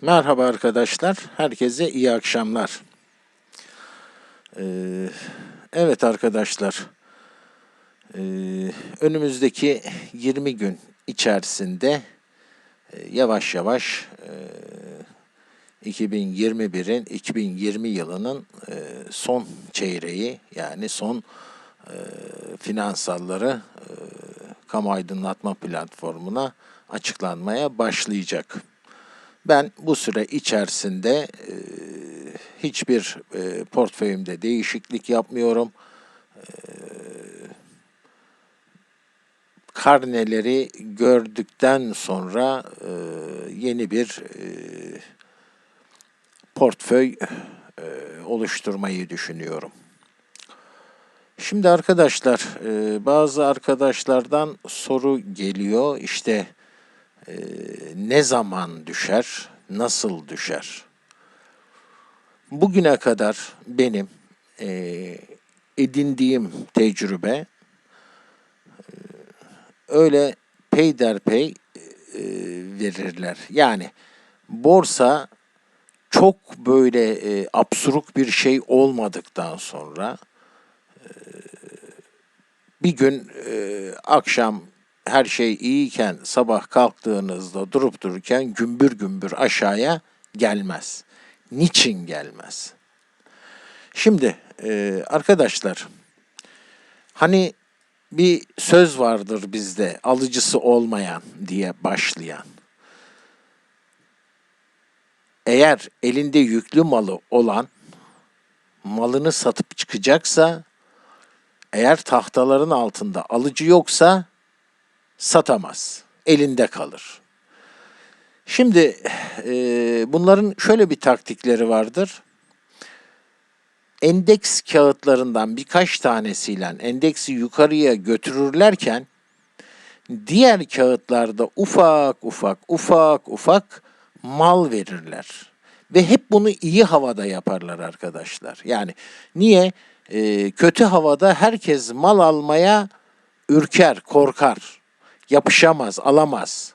Merhaba arkadaşlar, herkese iyi akşamlar. Ee, evet arkadaşlar, ee, önümüzdeki 20 gün içerisinde e, yavaş yavaş e, 2021'in 2020 yılının e, son çeyreği yani son e, finansalları e, kamu aydınlatma platformuna açıklanmaya başlayacak. Ben bu süre içerisinde e, hiçbir e, portföyümde değişiklik yapmıyorum. E, karneleri gördükten sonra e, yeni bir e, portföy e, oluşturmayı düşünüyorum. Şimdi arkadaşlar, bazı arkadaşlardan soru geliyor. İşte e, ne zaman düşer, nasıl düşer? Bugüne kadar benim e, edindiğim tecrübe e, öyle peyderpey e, verirler. Yani borsa çok böyle e, absuruk bir şey olmadıktan sonra e, bir gün e, akşam her şey iyiyken sabah kalktığınızda durup dururken gümbür gümbür aşağıya gelmez. Niçin gelmez? Şimdi e, arkadaşlar hani bir söz vardır bizde alıcısı olmayan diye başlayan. Eğer elinde yüklü malı olan malını satıp çıkacaksa eğer tahtaların altında alıcı yoksa satamaz. Elinde kalır. Şimdi e, bunların şöyle bir taktikleri vardır. Endeks kağıtlarından birkaç tanesiyle endeksi yukarıya götürürlerken diğer kağıtlarda ufak ufak ufak ufak mal verirler. Ve hep bunu iyi havada yaparlar arkadaşlar. Yani niye? Ee, kötü havada herkes mal almaya ürker, korkar yapışamaz, alamaz.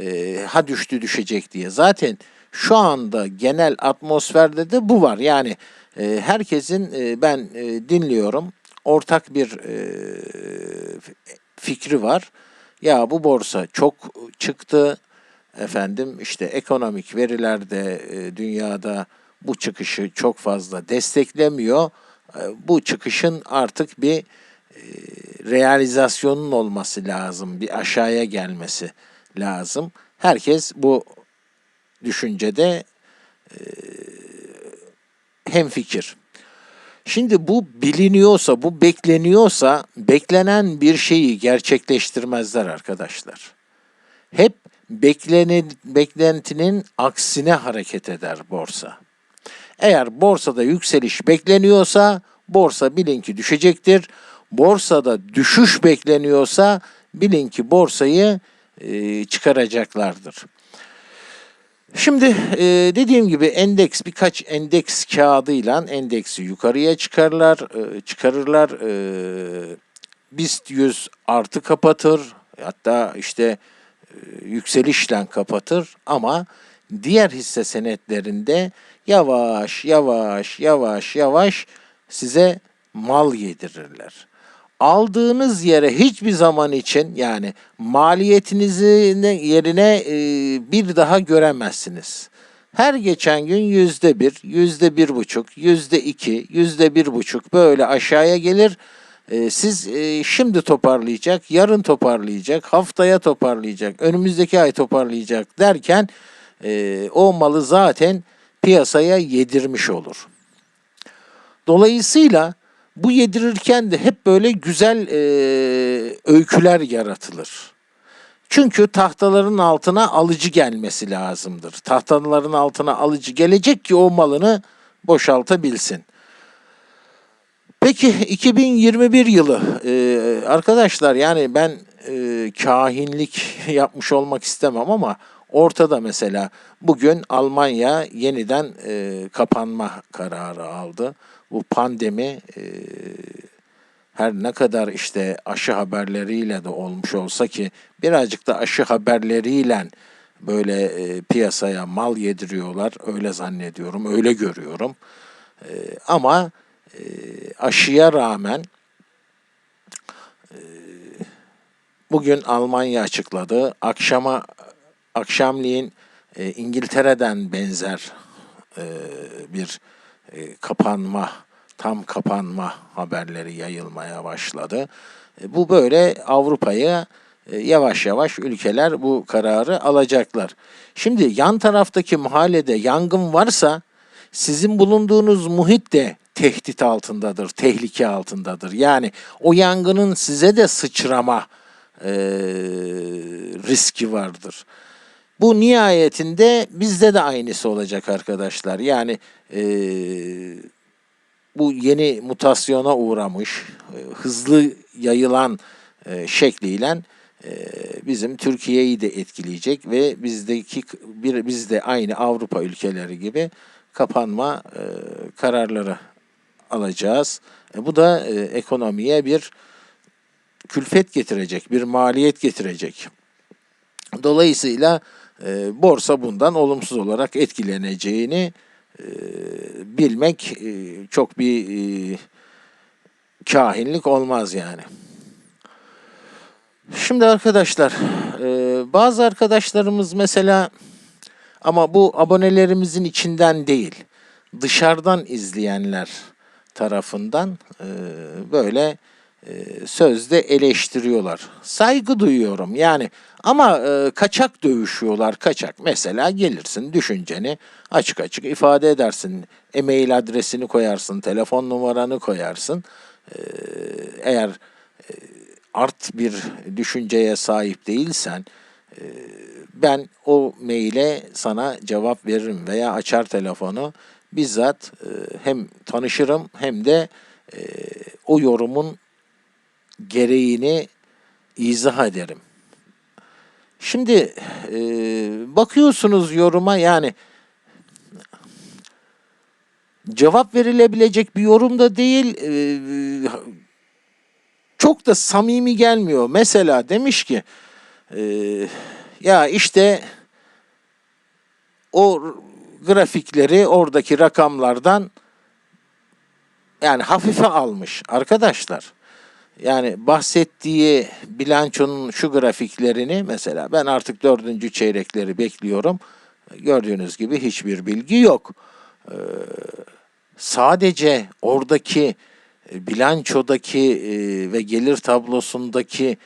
E, ha düştü düşecek diye. Zaten şu anda genel atmosferde de bu var. Yani e, herkesin e, ben e, dinliyorum ortak bir e, fikri var. Ya bu borsa çok çıktı. Efendim işte ekonomik verilerde e, dünyada bu çıkışı çok fazla desteklemiyor. E, bu çıkışın artık bir realizasyonun olması lazım, bir aşağıya gelmesi lazım. Herkes bu düşüncede e, hem fikir. Şimdi bu biliniyorsa, bu bekleniyorsa beklenen bir şeyi gerçekleştirmezler arkadaşlar. Hep beklenen, beklentinin aksine hareket eder borsa. Eğer borsada yükseliş bekleniyorsa borsa bilin ki düşecektir borsada düşüş bekleniyorsa bilin ki borsayı e, çıkaracaklardır. Şimdi e, dediğim gibi endeks birkaç endeks kağıdıyla endeksi yukarıya çıkarlar, e, çıkarırlar. E, BIST 100 artı kapatır. Hatta işte e, yükselişle kapatır ama diğer hisse senetlerinde yavaş yavaş yavaş yavaş size mal yedirirler aldığınız yere hiçbir zaman için yani maliyetinizin yerine e, bir daha göremezsiniz. Her geçen gün yüzde bir, yüzde bir buçuk, yüzde iki, yüzde bir buçuk böyle aşağıya gelir. E, siz e, şimdi toparlayacak, yarın toparlayacak, haftaya toparlayacak, önümüzdeki ay toparlayacak derken o malı zaten piyasaya yedirmiş olur. Dolayısıyla bu yedirirken de hep böyle güzel e, öyküler yaratılır. Çünkü tahtaların altına alıcı gelmesi lazımdır. Tahtaların altına alıcı gelecek ki o malını boşaltabilsin. Peki 2021 yılı ee, arkadaşlar yani ben e, kahinlik yapmış olmak istemem ama ortada mesela bugün Almanya yeniden e, kapanma kararı aldı bu pandemi e, her ne kadar işte aşı haberleriyle de olmuş olsa ki birazcık da aşı haberleriyle böyle e, piyasaya mal yediriyorlar. Öyle zannediyorum, öyle görüyorum. E, ama e, aşıya rağmen e, bugün Almanya açıkladı. Akşama akşamleyin e, İngiltere'den benzer e, bir e, kapanma, tam kapanma haberleri yayılmaya başladı. E, bu böyle Avrupa'ya e, yavaş yavaş ülkeler bu kararı alacaklar. Şimdi yan taraftaki mahallede yangın varsa sizin bulunduğunuz muhit de tehdit altındadır, tehlike altındadır. Yani o yangının size de sıçrama e, riski vardır. Bu nihayetinde bizde de aynısı olacak arkadaşlar. Yani e, bu yeni mutasyona uğramış, e, hızlı yayılan e, şekliyle e, bizim Türkiye'yi de etkileyecek ve bizdeki bir biz de aynı Avrupa ülkeleri gibi kapanma e, kararları alacağız. E, bu da e, ekonomiye bir külfet getirecek, bir maliyet getirecek. Dolayısıyla e, borsa bundan olumsuz olarak etkileneceğini e, bilmek e, çok bir e, kahinlik olmaz yani. Şimdi arkadaşlar, e, bazı arkadaşlarımız mesela ama bu abonelerimizin içinden değil, dışarıdan izleyenler tarafından e, böyle sözde eleştiriyorlar. Saygı duyuyorum yani ama e, kaçak dövüşüyorlar kaçak. Mesela gelirsin düşünceni açık açık ifade edersin. E-mail adresini koyarsın, telefon numaranı koyarsın. E, eğer e, art bir düşünceye sahip değilsen e, ben o maile sana cevap veririm veya açar telefonu bizzat e, hem tanışırım hem de e, o yorumun gereğini izah ederim. Şimdi e, bakıyorsunuz yoruma yani cevap verilebilecek bir yorum da değil e, çok da samimi gelmiyor. Mesela demiş ki e, ya işte o grafikleri oradaki rakamlardan yani hafife almış arkadaşlar. Yani bahsettiği bilançonun şu grafiklerini mesela ben artık dördüncü çeyrekleri bekliyorum. Gördüğünüz gibi hiçbir bilgi yok. Ee, sadece oradaki e, bilançodaki e, ve gelir tablosundaki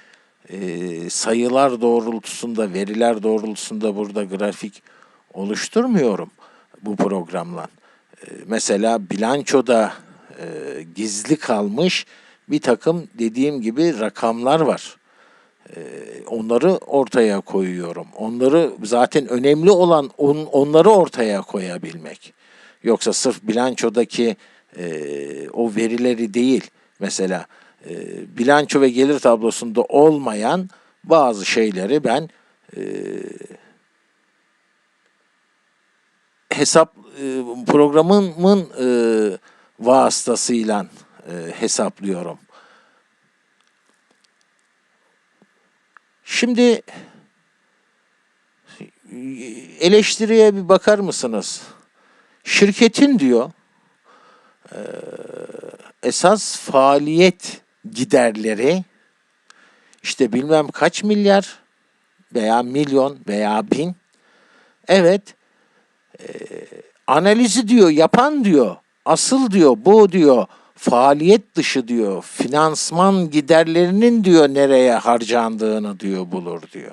e, sayılar doğrultusunda, veriler doğrultusunda burada grafik oluşturmuyorum bu programla. E, mesela bilançoda e, gizli kalmış bir takım dediğim gibi rakamlar var. Ee, onları ortaya koyuyorum. Onları zaten önemli olan on, onları ortaya koyabilmek. Yoksa sırf bilançodaki e, o verileri değil. Mesela e, bilanço ve gelir tablosunda olmayan bazı şeyleri ben e, hesap e, programımın e, vasıtasıyla e, hesaplıyorum. Şimdi eleştiriye bir bakar mısınız? Şirketin diyor e, esas faaliyet giderleri işte bilmem kaç milyar veya milyon veya bin. Evet e, analizi diyor yapan diyor asıl diyor bu diyor faaliyet dışı diyor finansman giderlerinin diyor nereye harcandığını diyor bulur diyor.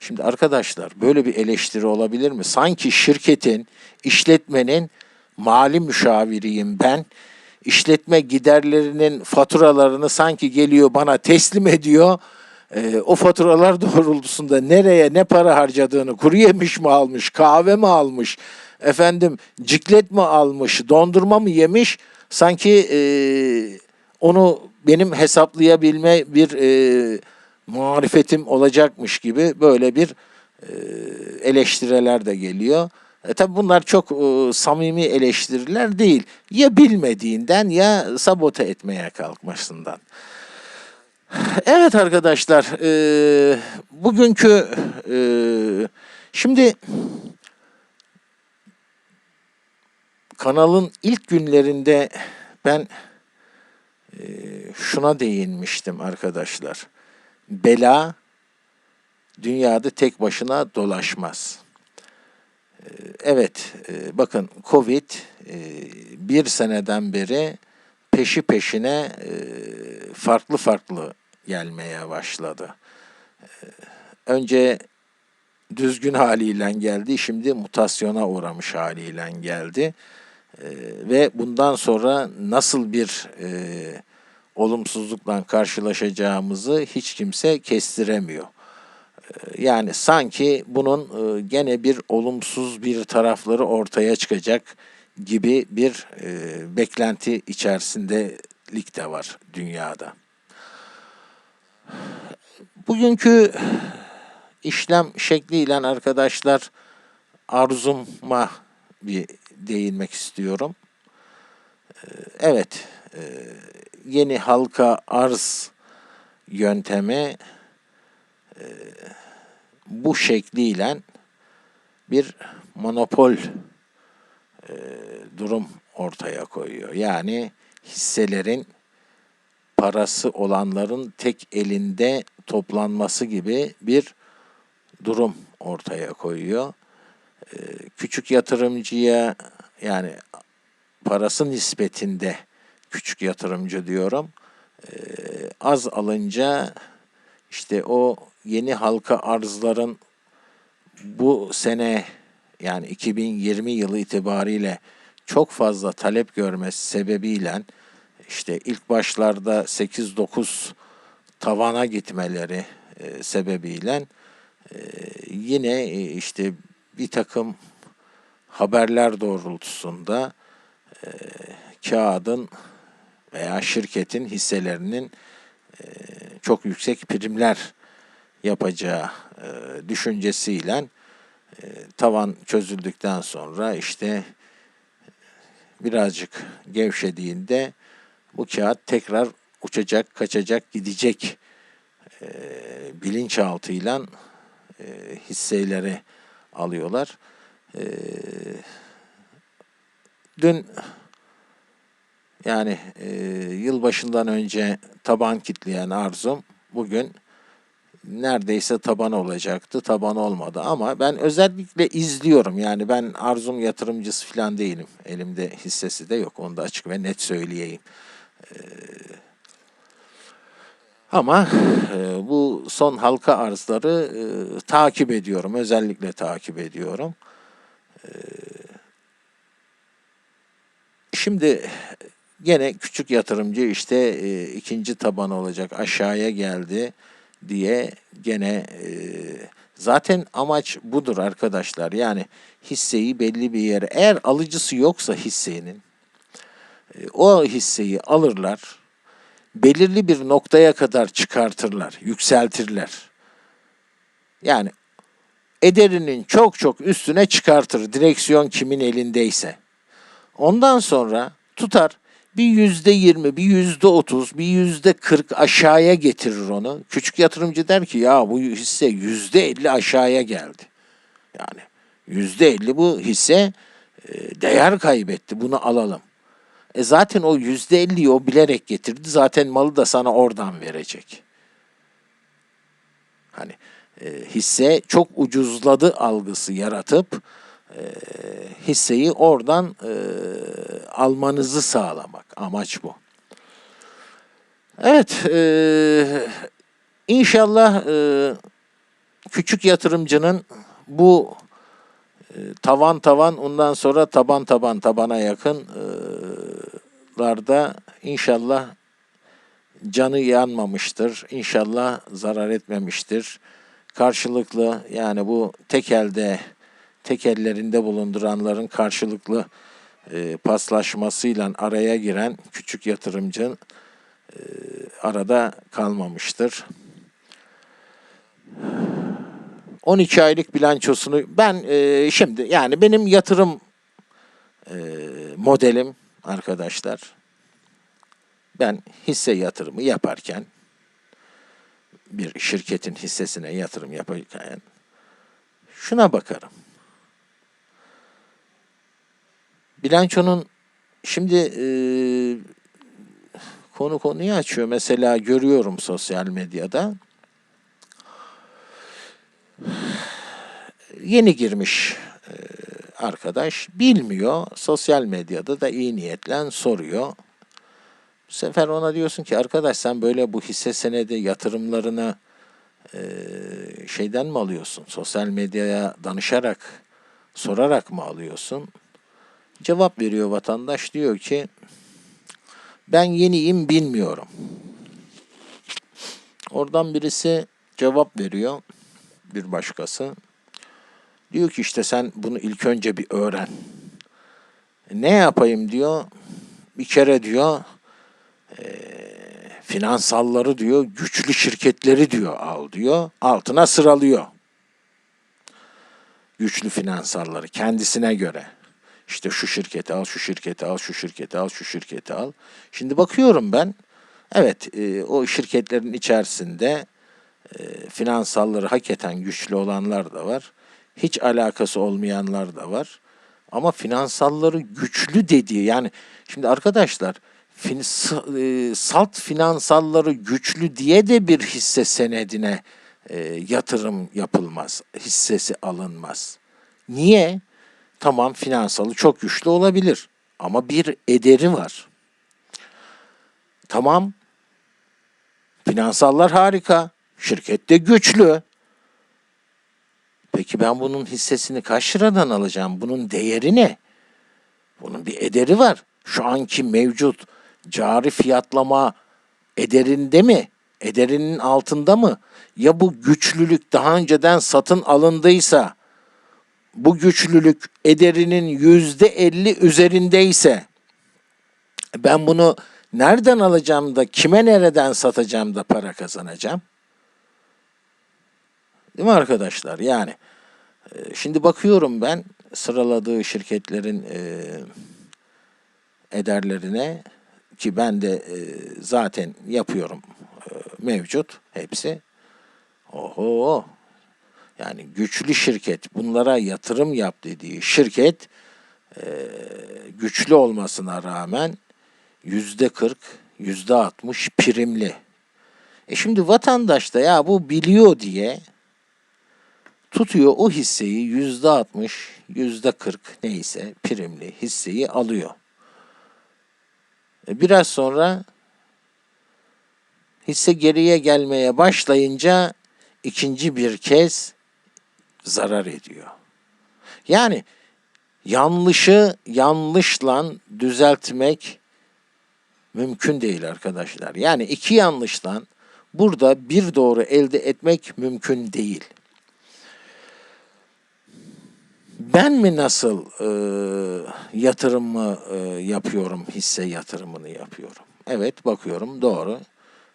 Şimdi arkadaşlar böyle bir eleştiri olabilir mi? Sanki şirketin, işletmenin mali müşaviriyim ben. İşletme giderlerinin faturalarını sanki geliyor bana teslim ediyor. E, o faturalar doğrultusunda nereye ne para harcadığını kuru yemiş mi almış, kahve mi almış, efendim ciklet mi almış, dondurma mı yemiş sanki e, onu benim hesaplayabilme bir e, marifetim olacakmış gibi böyle bir e, eleştiriler de geliyor. E, tabi bunlar çok e, samimi eleştiriler değil. Ya bilmediğinden ya sabote etmeye kalkmasından. Evet arkadaşlar, e, bugünkü e, Şimdi kanalın ilk günlerinde ben e, şuna değinmiştim arkadaşlar. Bela dünyada tek başına dolaşmaz. E, Evet, e, bakın Covid bir seneden beri peşi peşine farklı farklı gelmeye başladı. Önce düzgün haliyle geldi, şimdi mutasyona uğramış haliyle geldi. E, Ve bundan sonra nasıl bir e, olumsuzlukla karşılaşacağımızı hiç kimse kestiremiyor. E, Yani sanki bunun e, gene bir olumsuz bir tarafları ortaya çıkacak gibi bir e, beklenti içerisindelik de var dünyada. Bugünkü işlem şekliyle arkadaşlar arzuma bir değinmek istiyorum. E, Evet, e, yeni halka arz yöntemi e, bu şekliyle bir monopol e, durum ortaya koyuyor. Yani hisselerin parası olanların tek elinde toplanması gibi bir durum ortaya koyuyor. E, Küçük yatırımcıya yani parası nispetinde küçük yatırımcı diyorum. E, Az alınca işte o yeni halka arzların bu sene yani 2020 yılı itibariyle çok fazla talep görmesi sebebiyle işte ilk başlarda 8-9 tavana gitmeleri e, sebebiyle e, yine e, işte bir takım haberler doğrultusunda e, kağıdın veya şirketin hisselerinin e, çok yüksek primler yapacağı e, düşüncesiyle e, tavan çözüldükten sonra işte birazcık gevşediğinde bu kağıt tekrar uçacak, kaçacak, gidecek e, bilinçaltıyla e, hisseleri alıyorlar. E, dün yani e, yılbaşından önce taban kitleyen arzum bugün neredeyse taban olacaktı. Taban olmadı ama ben özellikle izliyorum. Yani ben arzum yatırımcısı falan değilim. Elimde hissesi de yok. Onu da açık ve net söyleyeyim. Ee, ama e, bu son halka arzları e, takip ediyorum. Özellikle takip ediyorum. Ee, şimdi gene küçük yatırımcı işte e, ikinci taban olacak aşağıya geldi diye gene e, zaten amaç budur arkadaşlar. Yani hisseyi belli bir yere eğer alıcısı yoksa hissenin e, o hisseyi alırlar belirli bir noktaya kadar çıkartırlar, yükseltirler. Yani ederinin çok çok üstüne çıkartır direksiyon kimin elindeyse. Ondan sonra tutar bir yüzde yirmi, bir yüzde otuz, bir yüzde kırk aşağıya getirir onu. Küçük yatırımcı der ki ya bu hisse yüzde elli aşağıya geldi. Yani yüzde elli bu hisse e, değer kaybetti bunu alalım. E zaten o yüzde elliyi o bilerek getirdi. Zaten malı da sana oradan verecek. Hani e, hisse çok ucuzladı algısı yaratıp e, hisseyi oradan e, almanızı sağlamak. Amaç bu. Evet. E, inşallah e, küçük yatırımcının bu tavan tavan ondan sonra taban taban tabana yakın e, larda inşallah canı yanmamıştır. İnşallah zarar etmemiştir. Karşılıklı yani bu tek elde tek ellerinde bulunduranların karşılıklı e, paslaşmasıyla araya giren küçük yatırımcının e, arada kalmamıştır. 12 aylık bilançosunu ben e, şimdi yani benim yatırım e, modelim arkadaşlar ben hisse yatırımı yaparken bir şirketin hissesine yatırım yaparken şuna bakarım. Bilançonun şimdi e, konu konuyu açıyor. Mesela görüyorum sosyal medyada. Yeni girmiş e, arkadaş bilmiyor. Sosyal medyada da iyi niyetle soruyor. Bu sefer ona diyorsun ki arkadaş sen böyle bu hisse senedi yatırımlarını e, şeyden mi alıyorsun? Sosyal medyaya danışarak, sorarak mı alıyorsun? Cevap veriyor vatandaş diyor ki ben yeniyim bilmiyorum. Oradan birisi cevap veriyor bir başkası. Diyor ki işte sen bunu ilk önce bir öğren. Ne yapayım diyor. Bir kere diyor finansalları diyor, güçlü şirketleri diyor al diyor, altına sıralıyor. Güçlü finansalları kendisine göre. İşte şu şirketi al, şu şirketi al, şu şirketi al, şu şirketi al. Şimdi bakıyorum ben, evet e, o şirketlerin içerisinde e, finansalları hakikaten güçlü olanlar da var. Hiç alakası olmayanlar da var. Ama finansalları güçlü dediği yani şimdi arkadaşlar fin, e, salt finansalları güçlü diye de bir hisse senedine e, yatırım yapılmaz, hissesi alınmaz. Niye? Tamam finansalı çok güçlü olabilir ama bir ederi var. Tamam finansallar harika, şirkette güçlü. Peki ben bunun hissesini kaç liradan alacağım? Bunun değeri ne? Bunun bir ederi var. Şu anki mevcut cari fiyatlama ederinde mi? Ederinin altında mı? Ya bu güçlülük daha önceden satın alındıysa, bu güçlülük ederinin yüzde elli üzerindeyse, ben bunu nereden alacağım da kime nereden satacağım da para kazanacağım? Değil mi arkadaşlar? Yani e, şimdi bakıyorum ben sıraladığı şirketlerin e, ederlerine ki ben de e, zaten yapıyorum mevcut hepsi. Oho yani güçlü şirket bunlara yatırım yap dediği şirket güçlü olmasına rağmen yüzde kırk, yüzde altmış primli. E şimdi vatandaş da ya bu biliyor diye tutuyor o hisseyi yüzde altmış, yüzde kırk neyse primli hisseyi alıyor. E, biraz sonra hisse geriye gelmeye başlayınca ikinci bir kez zarar ediyor. Yani yanlışı yanlışla düzeltmek mümkün değil arkadaşlar. Yani iki yanlışla burada bir doğru elde etmek mümkün değil. Ben mi nasıl e, yatırımı e, yapıyorum, hisse yatırımını yapıyorum? Evet bakıyorum doğru.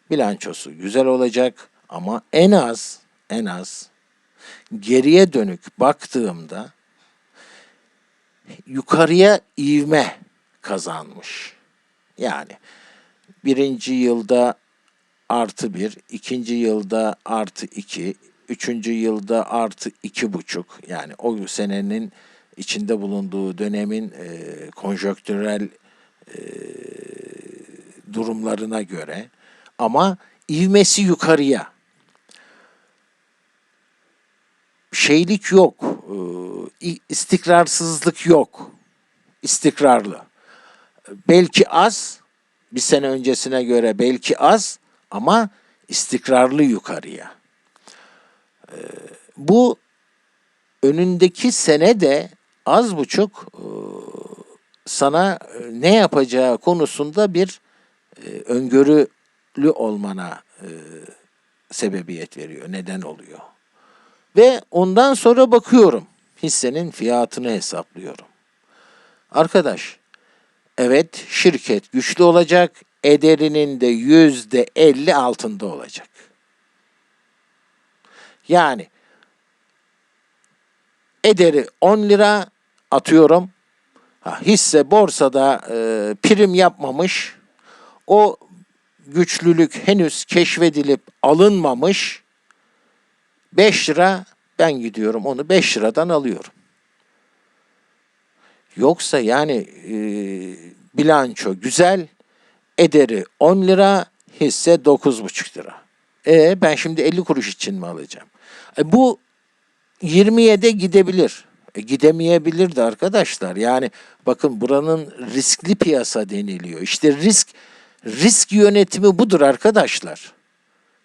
Bilançosu güzel olacak ama en az en az geriye dönük baktığımda yukarıya ivme kazanmış. Yani birinci yılda artı bir, ikinci yılda artı iki, üçüncü yılda artı iki buçuk yani o senenin içinde bulunduğu dönemin e, konjöktürel e, durumlarına göre ama ivmesi yukarıya. Şeylik yok, e, istikrarsızlık yok, istikrarlı. Belki az, bir sene öncesine göre belki az ama istikrarlı yukarıya. Bu önündeki sene de az buçuk e, sana e, ne yapacağı konusunda bir e, öngörülü olmana sebebiyet veriyor, neden oluyor. Ve ondan sonra bakıyorum, hissenin fiyatını hesaplıyorum. Arkadaş, evet şirket güçlü olacak, ederinin de yüzde elli altında olacak. Yani ederi 10 lira atıyorum. Ha, hisse borsada e, prim yapmamış. O güçlülük henüz keşfedilip alınmamış. 5 lira Ben gidiyorum onu 5 liradan alıyorum. Yoksa yani e, bilanço güzel, ederi 10 lira, hisse 9,5 lira. E ben şimdi 50 kuruş için mi alacağım? E, bu 20'ye de gidebilir. E, gidemeyebilir de arkadaşlar. Yani bakın buranın riskli piyasa deniliyor. İşte risk risk yönetimi budur arkadaşlar.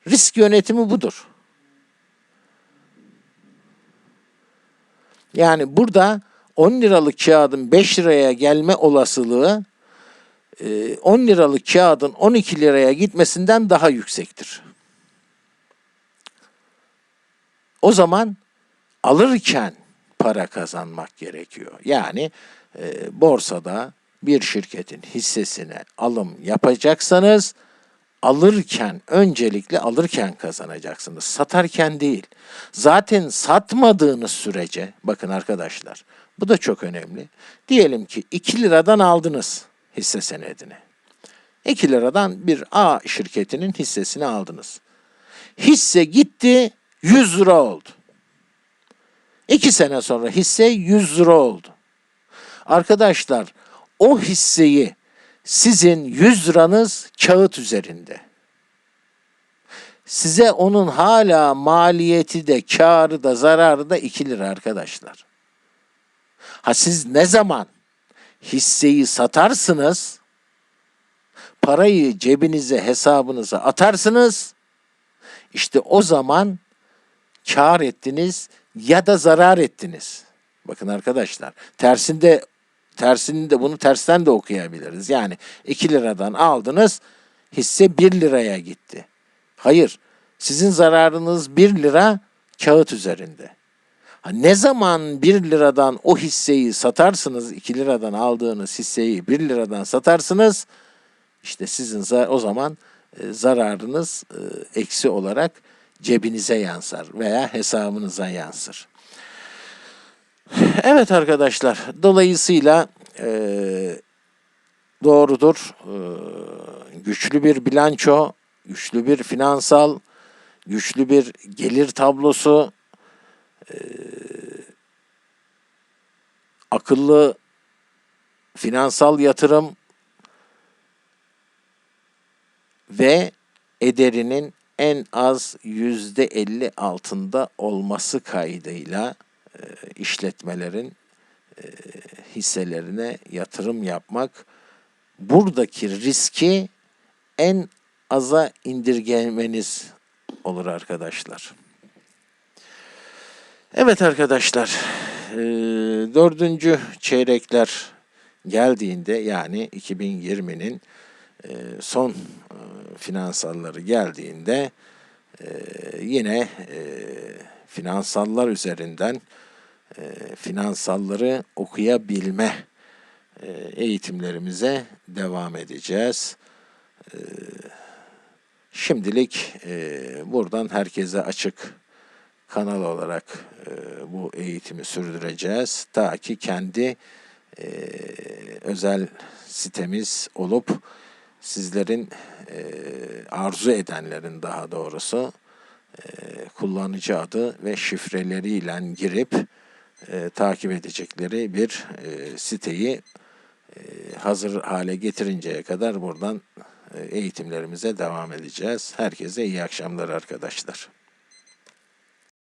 Risk yönetimi budur. Yani burada 10 liralık kağıdın 5 liraya gelme olasılığı e, 10 liralık kağıdın 12 liraya gitmesinden daha yüksektir. O zaman alırken para kazanmak gerekiyor. Yani e, borsada bir şirketin hissesine alım yapacaksanız alırken öncelikle alırken kazanacaksınız. Satarken değil. Zaten satmadığınız sürece bakın arkadaşlar bu da çok önemli. Diyelim ki 2 liradan aldınız hisse senedini. 2 liradan bir A şirketinin hissesini aldınız. Hisse gitti 100 lira oldu. 2 sene sonra hisse 100 lira oldu. Arkadaşlar o hisseyi sizin 100 liranız kağıt üzerinde. Size onun hala maliyeti de karı da zararı da 2 lira arkadaşlar. Ha siz ne zaman hisseyi satarsınız, parayı cebinize hesabınıza atarsınız, işte o zaman kar ettiniz ya da zarar ettiniz. Bakın arkadaşlar tersinde tersini de bunu tersten de okuyabiliriz. Yani 2 liradan aldınız hisse 1 liraya gitti. Hayır sizin zararınız 1 lira kağıt üzerinde. Ha, ne zaman 1 liradan o hisseyi satarsınız 2 liradan aldığınız hisseyi 1 liradan satarsınız işte sizin o zaman e, zararınız e, eksi olarak cebinize yansır veya hesabınıza yansır. Evet arkadaşlar, dolayısıyla e, doğrudur. E, güçlü bir bilanço, güçlü bir finansal, güçlü bir gelir tablosu, e, akıllı finansal yatırım ve ederinin en az yüzde elli altında olması kaydıyla e, işletmelerin e, hisselerine yatırım yapmak buradaki riski en aza indirgemeniz olur arkadaşlar. Evet arkadaşlar, e, dördüncü çeyrekler geldiğinde yani 2020'nin e, son e, finansalları geldiğinde e, yine e, finansallar üzerinden e, finansalları okuyabilme e, eğitimlerimize devam edeceğiz. E, şimdilik e, buradan herkese açık kanal olarak e, bu eğitimi sürdüreceğiz. Ta ki kendi e, özel sitemiz olup sizlerin e, arzu edenlerin daha doğrusu e, kullanıcı adı ve şifreleriyle girip e, takip edecekleri bir e, siteyi e, hazır hale getirinceye kadar buradan eğitimlerimize devam edeceğiz. Herkese iyi akşamlar arkadaşlar.